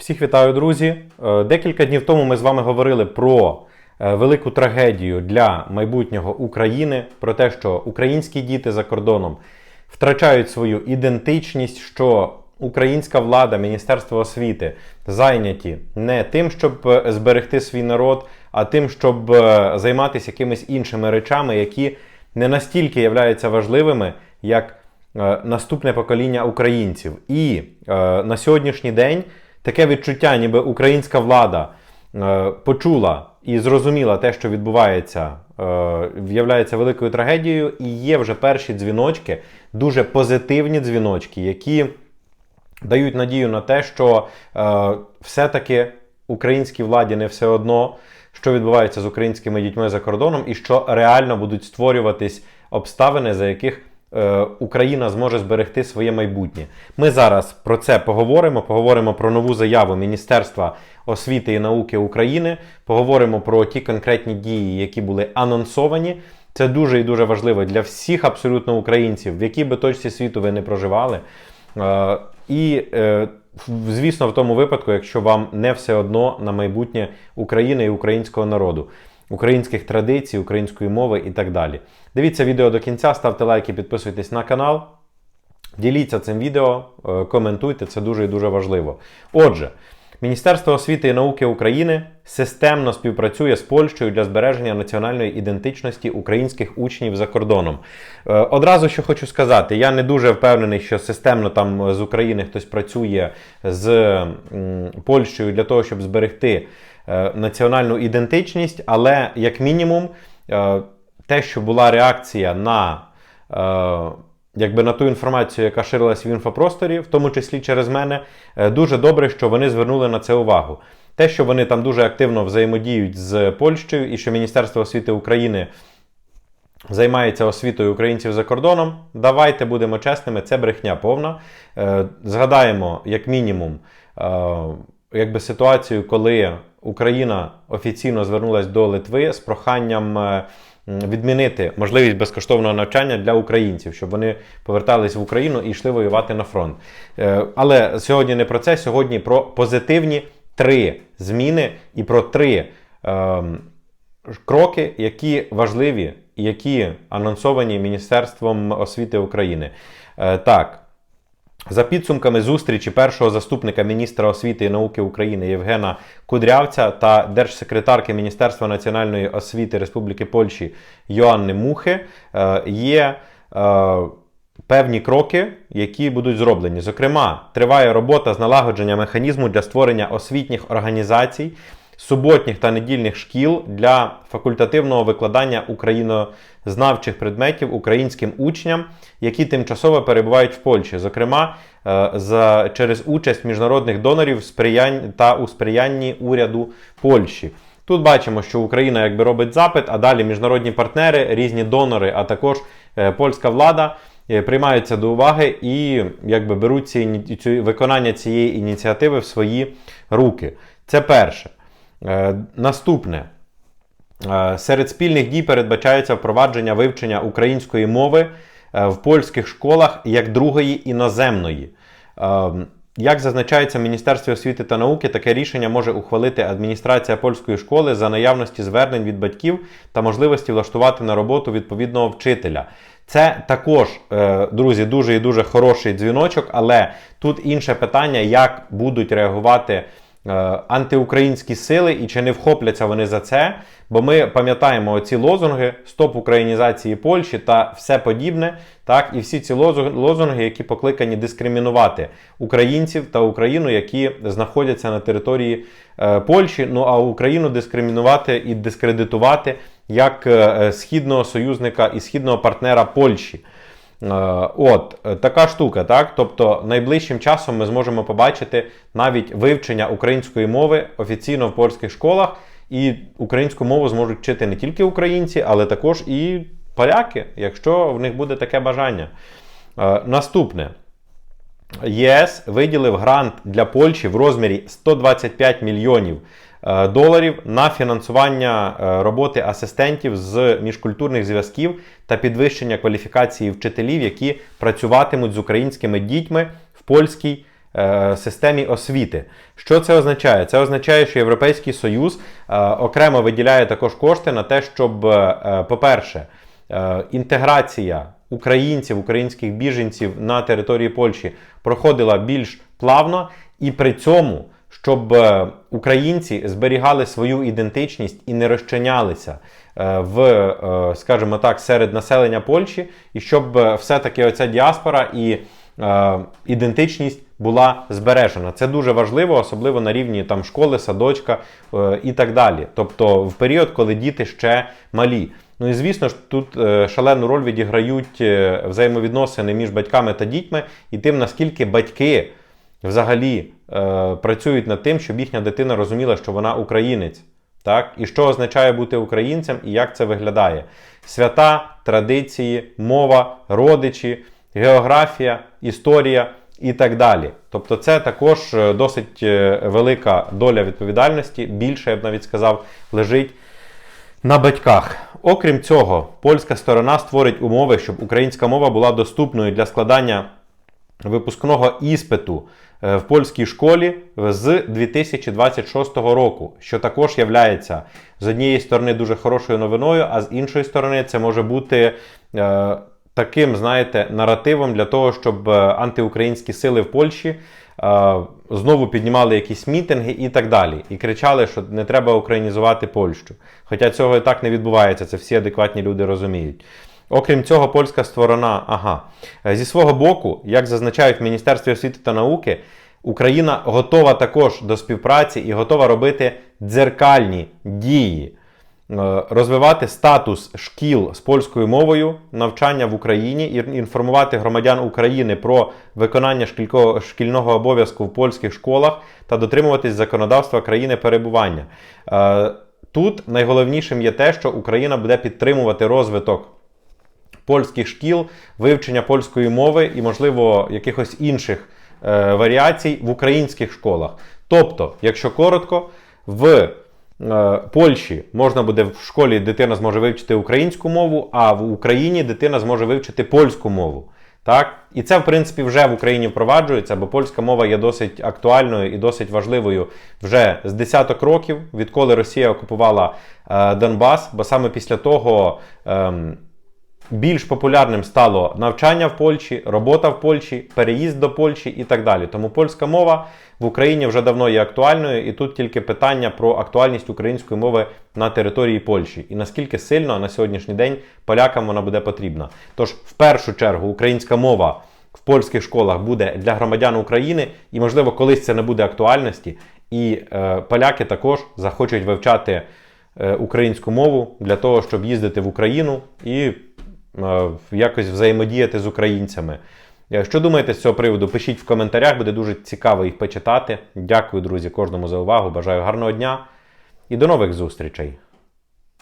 Всіх вітаю, друзі. Е, Декілька днів тому ми з вами говорили про е, велику трагедію для майбутнього України, про те, що українські діти за кордоном втрачають свою ідентичність, що українська влада, Міністерство освіти зайняті не тим, щоб е, зберегти свій народ, а тим, щоб займатися якимись іншими речами, які не настільки являються важливими, як наступне покоління українців. І на сьогоднішній день таке відчуття, ніби українська влада е, почула і зрозуміла те, що відбувається, е, великою трагедією, і є вже перші дзвіночки, дуже позитивні дзвіночки, які дають надію на те, що е, все-таки українській владі не все одно, що відбувається з українськими дітьми за кордоном, і що реально будуть створюватись обставини, за яких Україна зможе зберегти своє майбутнє. Ми зараз про це поговоримо. Поговоримо про нову заяву Міністерства освіти і науки України. Поговоримо про ті конкретні дії, які були анонсовані. Це дуже і дуже важливо для всіх абсолютно українців, в якій би точці світу ви не проживали. Е, І, е, звісно, в тому випадку, якщо вам не все одно на майбутнє України і українського народу, українських традицій, української мови і так далі. Дивіться відео до кінця, ставте лайки, підписуйтесь на канал. Діліться цим відео, е, коментуйте, це дуже і дуже важливо. Отже, Міністерство освіти і науки України системно співпрацює з Польщею для збереження національної ідентичності українських учнів за кордоном. Е, Одразу що хочу сказати, я не дуже впевнений, що системно там з України хтось працює з Польщею для того, щоб зберегти е, національну ідентичність, але як мінімум, е, те, що була реакція на е, якби на ту інформацію, яка ширилась в інфопросторі, в тому числі через мене, е, дуже добре, що вони звернули на це увагу. Те, що вони там дуже активно взаємодіють з Польщею, і що Міністерство освіти України займається освітою українців за кордоном, давайте будемо чесними, це брехня повна. Е, Згадаємо, як мінімум, е, якби ситуацію, коли Україна офіційно звернулася до Литви з проханням е, відмінити можливість безкоштовного навчання для українців, щоб вони повертались в Україну і йшли воювати на фронт. Е, Але сьогодні не про це, сьогодні про позитивні три зміни і про три. ем, кроки, які важливі які анонсовані Міністерством освіти України. Е, Так. За підсумками зустрічі першого заступника міністра освіти і науки України Євгена Кудрявця та держсекретарки Міністерства національної освіти Республіки Польщі Йоанни Мухи е, є е, певні кроки, які будуть зроблені. Зокрема, триває робота з налагодження механізму для створення освітніх організацій, суботніх та недільних шкіл для факультативного викладання українознавчих предметів українським учням, які тимчасово перебувають в Польщі, зокрема е, за, через участь міжнародних донорів сприянь, та у сприянні уряду Польщі. Тут бачимо, що Україна якби робить запит, а далі міжнародні партнери, різні донори, а також е, польська влада е, приймаються до уваги і якби беруть ці, виконання цієї ініціативи в свої руки. Це перше. Е, наступне. Е, Серед спільних дій передбачається впровадження вивчення української мови е, в польських школах як другої іноземної. Як зазначається в Міністерстві освіти та науки, таке рішення може ухвалити адміністрація польської школи за наявності звернень від батьків та можливості влаштувати на роботу відповідного вчителя. Це також, друзі, дуже і дуже хороший дзвіночок, але тут інше питання, як будуть реагувати антиукраїнські сили і чи не вхопляться вони за це. Бо ми пам'ятаємо оці лозунги стоп українізації Польщі та все подібне. Так, і всі ці лозунги, які покликані дискримінувати українців та Україну, які знаходяться на території е, Польщі. Ну а Україну дискримінувати і дискредитувати як е, е, східного союзника і східного партнера Польщі. Е, От е, така штука, так. Тобто, найближчим часом ми зможемо побачити навіть вивчення української мови офіційно в польських школах, і українську мову зможуть вчити не тільки українці, але також і поляки, якщо в них буде таке бажання. Е, Наступне. ЄС виділив грант для Польщі в розмірі 125 мільйонів е, доларів на фінансування е, роботи асистентів з міжкультурних зв'язків та підвищення кваліфікації вчителів, які працюватимуть з українськими дітьми в польській е, системі освіти. Що це означає? Це означає, що Європейський Союз окремо виділяє також кошти на те, щоб, по-перше, інтеграція українців, українських біженців на території Польщі проходила більш плавно, і при цьому, щоб е, українці зберігали свою ідентичність і не розчинялися е, в, е, скажімо так, серед населення Польщі, і щоб все-таки оця діаспора і ідентичність була збережена. Це дуже важливо, особливо на рівні там школи, садочка і так далі. Тобто в період, коли діти ще малі. Ну і звісно ж, тут е, шалену роль відіграють е, взаємовідносини між батьками та дітьми, і тим, наскільки батьки взагалі е, працюють над тим, щоб їхня дитина розуміла, що вона українець. Так? І що означає бути українцем і як це виглядає? Свята, традиції, мова, родичі, географія, історія і так далі. Тобто, це також е, досить велика доля відповідальності, більше я б навіть сказав, лежить на батьках. Окрім цього, польська сторона створить умови, щоб українська мова була доступною для складання випускного іспиту е, в польській школі з 2026 року, що також є з однієї сторони дуже хорошою новиною, а з іншої сторони, це може бути е, таким, знаєте, наративом для того, щоб е, антиукраїнські сили в Польщі е, знову піднімали якісь мітинги і так далі. І кричали, що не треба українізувати Польщу. Хоча цього і так не відбувається, це всі адекватні люди розуміють. Окрім цього, польська сторона, ага, Е, зі свого боку, як зазначають в Міністерстві освіти та науки, Україна готова також до співпраці і готова робити дзеркальні дії, Е, розвивати статус шкіл з польською мовою, навчання в Україні і інформувати громадян України про виконання шкілько- шкільного обов'язку в польських школах та дотримуватись законодавства країни перебування. Е, Тут найголовнішим є те, що Україна буде підтримувати розвиток польських шкіл, вивчення польської мови і, можливо, якихось інших е, варіацій в українських школах. Тобто, якщо коротко, в е, Польщі можна буде в школі дитина зможе вивчити українську мову, а в Україні дитина зможе вивчити польську мову. Так? І це, в принципі, вже в Україні впроваджується, бо польська мова є досить актуальною і досить важливою вже з десяток років, відколи Росія окупувала е, Донбас, бо саме після того. ем, більш популярним стало навчання в Польщі, робота в Польщі, переїзд до Польщі і так далі. Тому польська мова в Україні вже давно є актуальною, і тут тільки питання про актуальність української мови на території Польщі і наскільки сильно на сьогоднішній день полякам вона буде потрібна. Тож, в першу чергу, українська мова в польських школах буде для громадян України, і, можливо, колись це не буде актуальності, і е, поляки також захочуть вивчати е, українську мову для того, щоб їздити в Україну і якось взаємодіяти з українцями. Е, Що думаєте з цього приводу? Пишіть в коментарях, буде дуже цікаво їх почитати. Дякую, друзі, кожному за увагу. Бажаю гарного дня і до нових зустрічей!